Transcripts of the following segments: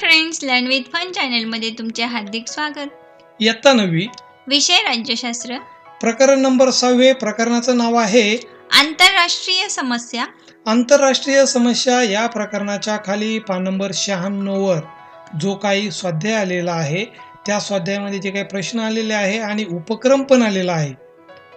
Friends learn with fun चॅनलमध्ये तुमचे हार्दिक स्वागत. इयत्ता नववी. विषय राज्यशास्त्र. प्रकरण नंबर सहावे प्रकरणाचं नाव आहे आंतरराष्ट्रीय समस्या. आंतरराष्ट्रीय समस्या या प्रकरणाच्या खाली पान नंबर शहाण्णव वर जो काही स्वाध्याय आलेला आहे त्या स्वाध्यायामध्ये जे काही प्रश्न आलेले आहे आणि उपक्रम पण आलेला आहे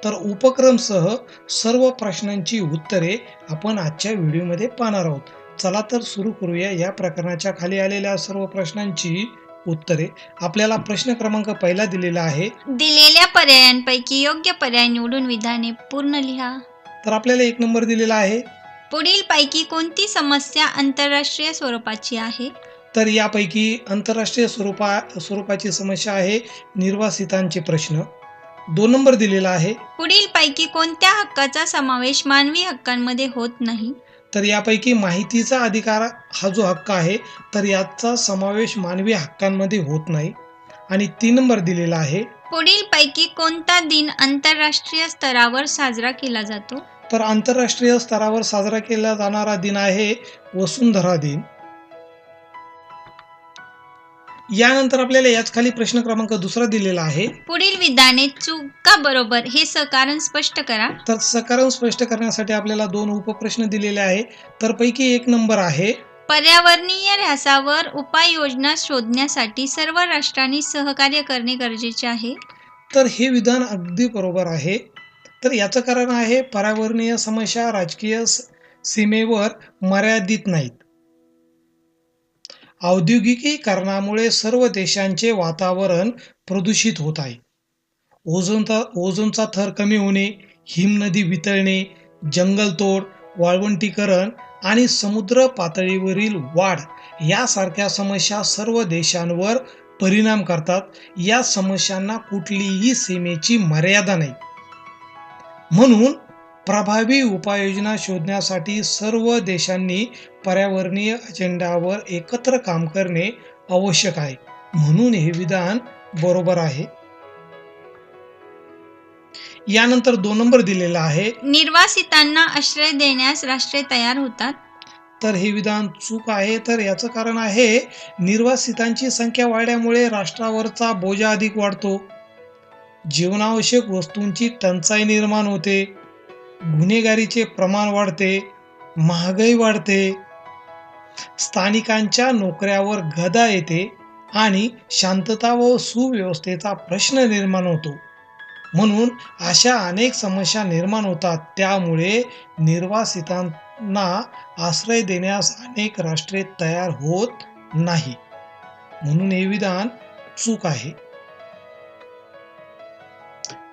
तर उपक्रमसह सर्व प्रश्नांची उत्तरे आपण आजच्या व्हिडिओमध्ये पाहणार आहोत. चला तर सुरू करूया या प्रकरणाच्या खाली आलेल्या सर्व प्रश्नांची उत्तरे. आपल्याला प्रश्न क्रमांक पहिला दिलेला आहे. दिलेल्या पर्यायांपैकी योग्य पर्याय निवडून विधाने पूर्ण लिहा. तर आपल्याला एक नंबर दिलेला आहे. पुढील पैकी कोणती समस्या आंतरराष्ट्रीय स्वरूपाची आहे? तर यापैकी आंतरराष्ट्रीय स्वरूपा स्वरूपाची समस्या आहे निर्वासितांचे प्रश्न. दोन नंबर दिलेला आहे. पुढील पैकी कोणत्या हक्काचा समावेश मानवी हक्कांमध्ये होत नाही? तर यापैकी माहितीचा अधिकार हा जो हक्क आहे तर याचा समावेश मानवी हक्कांमध्ये होत नाही. आणि तीन नंबर दिलेला आहे. पुढील पैकी कोणता दिन आंतरराष्ट्रीय स्तरावर साजरा केला जातो? तर आंतरराष्ट्रीय स्तरावर साजरा केला जाणारा दिन आहे वसुंधरा दिन. यानंतर आपल्याला याच खाली प्रश्न क्रमांक दुसरा दिलेला आहे. पुढील विधाने चूक का बरोबर हे सकारण स्पष्ट करा. तर सकारण स्पष्ट करण्यासाठी आपल्याला दोन उपप्रश्न दिलेले आहे. तर पैकी एक नंबर आहे. पर्यावरणीय ऱ्हासावर उपाययोजना शोधण्यासाठी सर्व राष्ट्रांनी सहकार्य करणे गरजेचे आहे. तर हे विधान अगदी बरोबर आहे. तर याचं कारण आहे पर्यावरणीय समस्या राजकीय स- सीमेवर मर्यादित नाहीत. औद्योगिकीकरणामुळे सर्व देशांचे वातावरण प्रदूषित होत आहे. ओझोनचा ओझोनचा थर कमी होणे हिमनदी वितळणे जंगलतोड वाळवंटीकरण आणि समुद्र पातळीवरील वाढ यासारख्या समस्या सर्व देशांवर परिणाम करतात. या समस्यांना कुठलीही सीमेची मर्यादा नाही. म्हणून प्रभावी उपाययोजना शोधण्यासाठी सर्व देशांनी पर्यावरणीय अजेंडावर एकत्र काम करणे आवश्यक आहे. म्हणून हे विधान बरोबर आहे. यानंतर दोन नंबर दिलेला आहे. निर्वासितांना आश्रय देण्यास राष्ट्रे तयार होतात. तर हे विधान चूक आहे तर याचं कारण आहे निर्वासितांची संख्या वाढल्यामुळे राष्ट्रावरचा बोजा अधिक वाढतो. जीवनावश्यक वस्तूंची टंचाई निर्माण होते. गुन्हेगारीचे प्रमाण वाढते महागाई वाढते स्थानिकांच्या नोकऱ्यावर गदा येते आणि शांतता व सुव्यवस्थेचा प्रश्न निर्माण होतो. म्हणून अशा अनेक समस्या निर्माण होतात त्यामुळे निर्वासितांना आश्रय देण्यास अनेक राष्ट्रे तयार होत नाही. म्हणून हे विधान चूक आहे.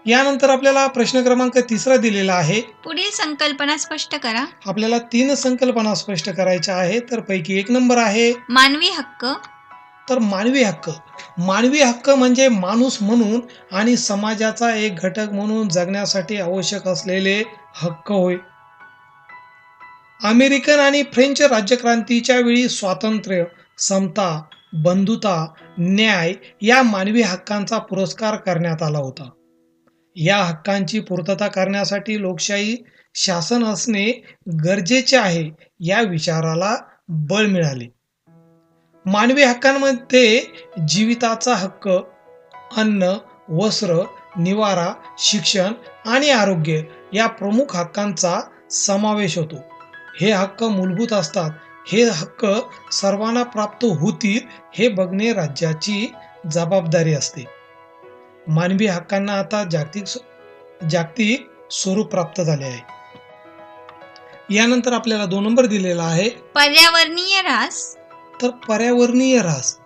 यानंतर आपल्याला प्रश्न क्रमांक तिसरा दिलेला आहे. पुढील संकल्पना स्पष्ट करा. आपल्याला तीन संकल्पना स्पष्ट करायच्या आहेत तर पैकी एक नंबर आहे. मानवी हक्क. तर मानवी हक्क. मानवी हक्क म्हणजे माणूस म्हणून आणि समाजाचा एक घटक म्हणून जगण्यासाठी आवश्यक असलेले हक्क होय. अमेरिकन आणि फ्रेंच राज्यक्रांतीच्या वेळी स्वातंत्र्य समता बंधुता न्याय या मानवी हक्कांचा पुरस्कार करण्यात आला होता. या हक्कांची पूर्तता करण्यासाठी लोकशाही शासन असणे गरजेचे आहे या विचाराला बळ मिळाले. मानवी हक्कांमध्ये जीविताचा हक्क अन्न वस्त्र निवारा शिक्षण आणि आरोग्य या प्रमुख हक्कांचा समावेश होतो. हे हक्क मूलभूत असतात. हे हक्क सर्वांना प्राप्त होतील हे बघणे राज्याची जबाबदारी असते. मानवी हक्कांना आता जागतिक जागतिक स्वरूप प्राप्त झाले आहे. यानंतर आपल्याला दोन नंबर दिलेला आहे. पर्यावरणीय ऱ्हास. तर पर्यावरणीय ऱ्हास.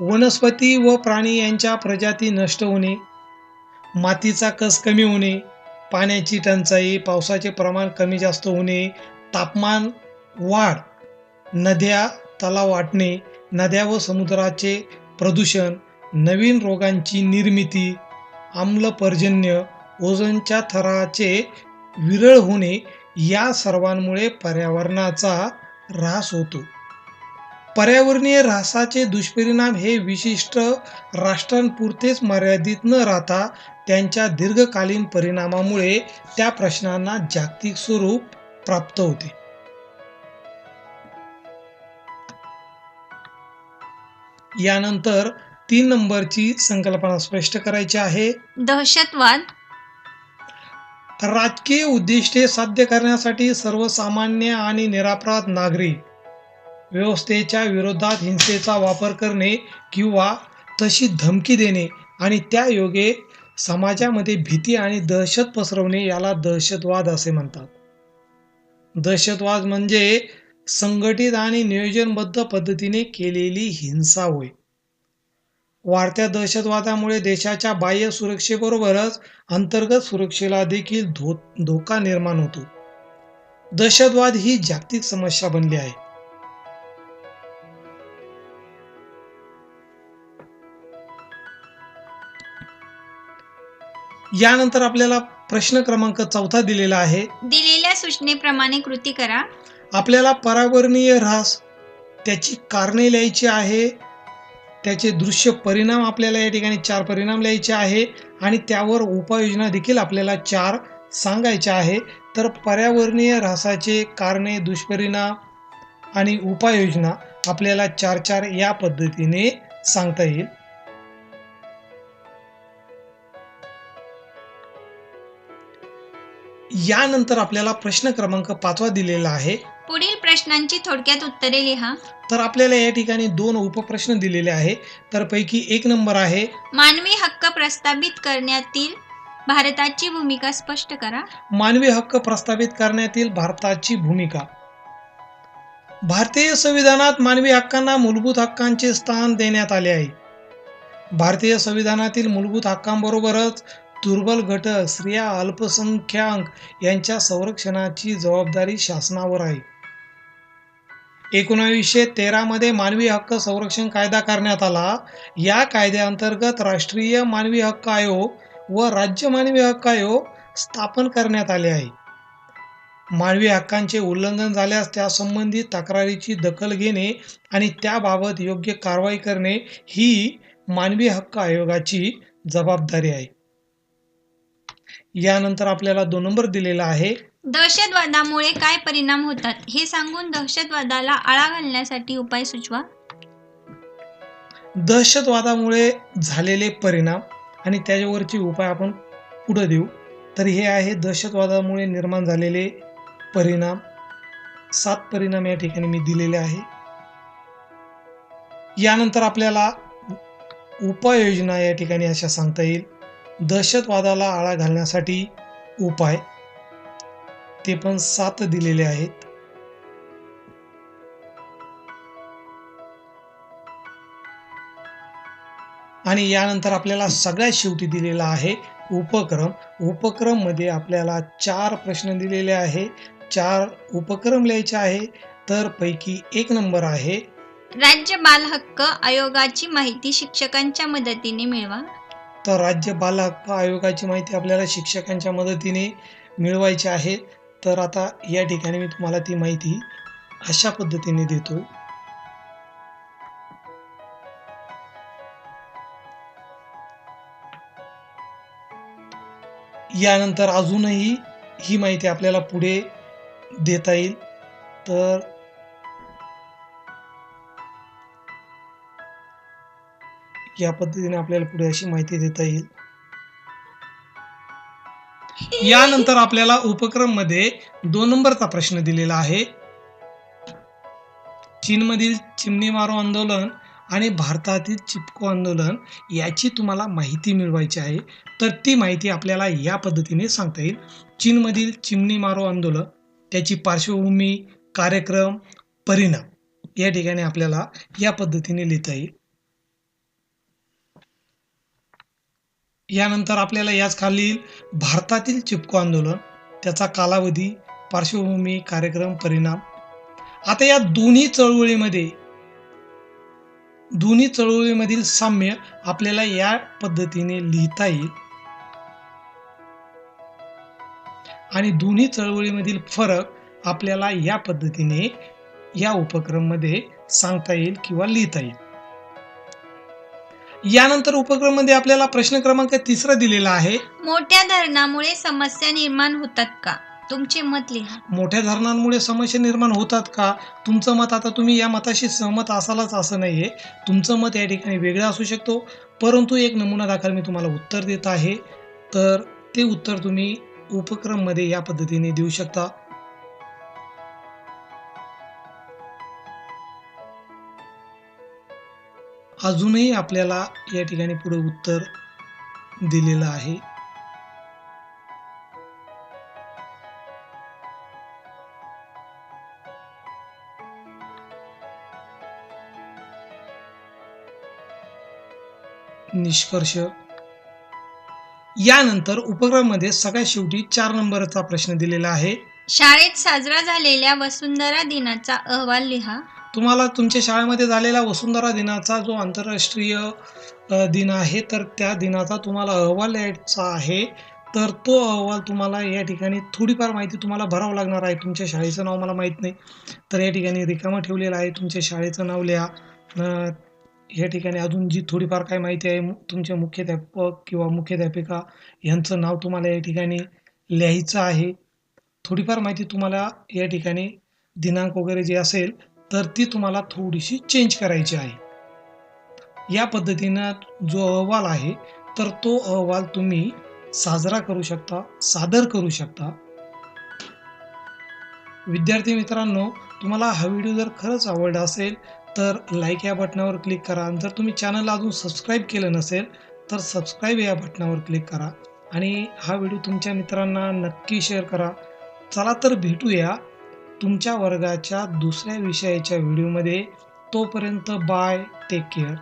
वनस्पती व प्राणी यांच्या प्रजाती नष्ट होणे मातीचा कस कमी होणे पाण्याची टंचाई पावसाचे प्रमाण कमी जास्त होणे तापमान वाढ नद्या तलाव वाटणे नद्या व समुद्राचे प्रदूषण नवीन रोगांची निर्मिती आम्लपर्जन्य ओझोनच्या थराचे विरळ होणे या सर्वांमुळे पर्यावरणाचा ऱ्हास होतो. पर्यावरणीय ऱ्हासाचे दुष्परिणाम हे विशिष्ट राष्ट्रांपुरतेच मर्यादित न राहता त्यांच्या दीर्घकालीन परिणामामुळे त्या प्रश्नांना जागतिक स्वरूप प्राप्त होते. यानंतर तीन नंबरची संकल्पना स्पष्ट करायची आहे. दहशतवाद. राजकीय उद्दिष्टे साध्य करण्यासाठी सर्वसामान्य आणि निरापराध नागरिक व्यवस्थेच्या विरोधात हिंसेचा वापर करणे किंवा तशी धमकी देणे आणि त्या योगे समाजामध्ये भीती आणि दहशत पसरवणे याला दहशतवाद असे म्हणतात. दहशतवाद म्हणजे संघटित आणि नियोजनबद्ध पद्धतीने केलेली हिंसा होय. वाढत्या दहशतवादामुळे देशाच्या बाह्य सुरक्षेबरोबरच अंतर्गत सुरक्षेला देखील धो धोका निर्माण होतो. दहशतवाद ही जागतिक समस्या बनली आहे. यानंतर आपल्याला प्रश्न क्रमांक चौथा दिलेला आहे. दिलेल्या सूचनेप्रमाणे कृती करा. आपल्याला परावरणीय ऱ्हास त्याची कारणे लिहायची आहे. त्याचे दृश्य परिणाम आपल्याला या ठिकाणी चार परिणाम लिहायचे आहे आणि त्यावर उपाययोजना देखील आपल्याला चार सांगायच्या आहे. तर पर्यावरणीय ऱ्हासाचे कारणे दुष्परिणाम आणि उपाययोजना आपल्याला चार चार या पद्धतीने सांगता येईल. यानंतर आपल्याला प्रश्न क्रमांक पाचवा दिलेला आहे. पुढील प्रश्नांची थोडक्यात उत्तरे लिहा. तर आपल्याला या ठिकाणी दोन उपप्रश्न दिलेले आहे तर पैकी एक नंबर आहे. मानवी हक्क प्रस्थापित करण्यातील भारताची भूमिका स्पष्ट करा. मानवी हक्क प्रस्थापित करण्यातील भारताची भूमिका. भारतीय संविधानात मानवी हक्कांना मूलभूत हक्कांचे स्थान देण्यात आले आहे. भारतीय संविधानातील मूलभूत हक्कांबरोबरच दुर्बल घटक स्त्रिया अल्पसंख्याक यांच्या संरक्षणाची जबाबदारी शासनावर आहे. एकोणावीसशे तेरामध्ये मानवी हक्क संरक्षण कायदा करण्यात आला. या कायद्याअंतर्गत राष्ट्रीय मानवी हक्क आयोग व राज्य मानवी हक्क आयोग स्थापन करण्यात आले आहे. मानवी हक्कांचे उल्लंघन झाल्यास त्यासंबंधी तक्रारीची दखल घेणे आणि त्याबाबत योग्य कारवाई करणे ही मानवी हक्क आयोगाची जबाबदारी आहे. यानंतर आपल्याला दोन नंबर दिलेला आहे. दहशतवादामुळे काय परिणाम होतात हे सांगून दहशतवादाला आळा घालण्यासाठी उपाय सुचवा. दहशतवादामुळे झालेले परिणाम आणि त्याच्यावरचे उपाय आपण पुढे देऊ. तर हे आहे दहशतवादामुळे निर्माण झालेले परिणाम. सात परिणाम या ठिकाणी मी दिलेले आहे. यानंतर आपल्याला उपाययोजना या ठिकाणी अशा सांगता येईल. दहशतवादाला आळा घालण्यासाठी उपाय. ते पण सात दिलेले आहेत. आणि यानंतर आपल्याला सगळ्यात शेवटी दिलेला आहे उपक्रम. उपक्रममध्ये आपल्याला चार प्रश्न दिलेले आहे. चार उपक्रम लिहायचे आहे. तर पैकी एक नंबर आहे. राज्य बाल हक्क आयोगाची माहिती शिक्षकांच्या मदतीने मिळवा. तर राज्य बाल हक्क आयोगाची माहिती आपल्याला शिक्षकांच्या मदतीने मिळवायची आहे. तर आता या ठिकाणी मी तुम्हाला ती माहिती अशा पद्धतीने देतो. यानंतर अजूनही ही माहिती आपल्याला पुढे देता येईल. तर या पद्धतीने आपल्याला पुढे अशी माहिती देता येईल. यानंतर आपल्याला उपक्रममध्ये दोन नंबरचा प्रश्न दिलेला आहे. चीनमधील चिमणी मारो आंदोलन आणि भारतातील चिपको आंदोलन याची तुम्हाला माहिती मिळवायची आहे. तर ती माहिती आपल्याला या पद्धतीने सांगता येईल. चीनमधील चिमणी मारो आंदोलन त्याची पार्श्वभूमी कार्यक्रम परिणाम या ठिकाणी आपल्याला या पद्धतीने लिहिता येईल. यानंतर आपल्याला याच खालील भारतातील चिपको आंदोलन त्याचा कालावधी पार्श्वभूमी कार्यक्रम परिणाम. आता या दोन्ही चळवळीमध्ये दोन्ही चळवळीमधील साम्य आपल्याला या पद्धतीने लिहिता येईल. आणि दोन्ही चळवळीमधील फरक आपल्याला या पद्धतीने या उपक्रममध्ये सांगता येईल किंवा लिहिता येईल. यानंतर उपक्रममध्ये आपल्याला प्रश्न क्रमांक तिसरा दिलेला आहे. मोठ्या धरणामुळे समस्या निर्माण होतात का? तुमचे मत लिहा. मोठ्या धरणांमुळे समस्या निर्माण होतात का? तुमचं मत आता तुम्ही या मताशी सहमत असालच असं नाही आहे तुमचं मत या ठिकाणी वेगळं असू शकतो. परंतु एक नमुना दाखल मी तुम्हाला उत्तर देत आहे. तर ते उत्तर तुम्ही उपक्रममध्ये या पद्धतीने देऊ शकता. अजूनही आपल्याला या ठिकाणी पुढे उत्तर दिलेलं आहे. निष्कर्ष. यानंतर उपक्रमामध्ये सगळ्यात शेवटी चार नंबरचा प्रश्न दिलेला आहे. शाळेत साजरा झालेल्या वसुंधरा दिनाचा अहवाल लिहा. तुम्हाला तुमच्या शाळेमध्ये झालेला वसुंधरा दिनाचा जो आंतरराष्ट्रीय दिन आहे तर त्या दिनाचा तुम्हाला अहवाल लिहायचा आहे. तर तो अहवाल तुम्हाला या ठिकाणी थोडीफार माहिती तुम्हाला भरावं लागणार आहे. तुमच्या शाळेचं नाव मला माहीत नाही. तर या ठिकाणी रिकामं ठेवलेलं आहे तुमच्या शाळेचं नाव लिहा. या ठिकाणी अजून जी थोडीफार काय माहिती आहे मु- तुमचे मुख्याध्यापक किंवा मुख्याध्यापिका यांचं नाव तुम्हाला या ठिकाणी लिहायचं आहे. थोडीफार माहिती तुम्हाला या ठिकाणी दिनांक वगैरे जे असेल तर ती तुम्हाला थोडीशी चेंज करायची आहे. या पद्धतीनं जो अहवाल आहे तर तो अहवाल तुम्ही साजरा करू शकता सादर करू शकता. विद्यार्थी मित्रांनो तुम्हाला हा व्हिडिओ जर खरंच आवडला असेल तर लाईक या बटनावर क्लिक करा. आणि जर तुम्ही चॅनलला अजून सबस्क्राईब केलं नसेल तर सबस्क्राईब या बटनावर क्लिक करा. आणि हा व्हिडिओ तुमच्या मित्रांना नक्की शेअर करा. चला तर भेटूया. तुमच्या वर्गाच्या दुसऱ्या विषयाच्या व्हिडिओमध्ये तोपर्यंत बाय टेक केअर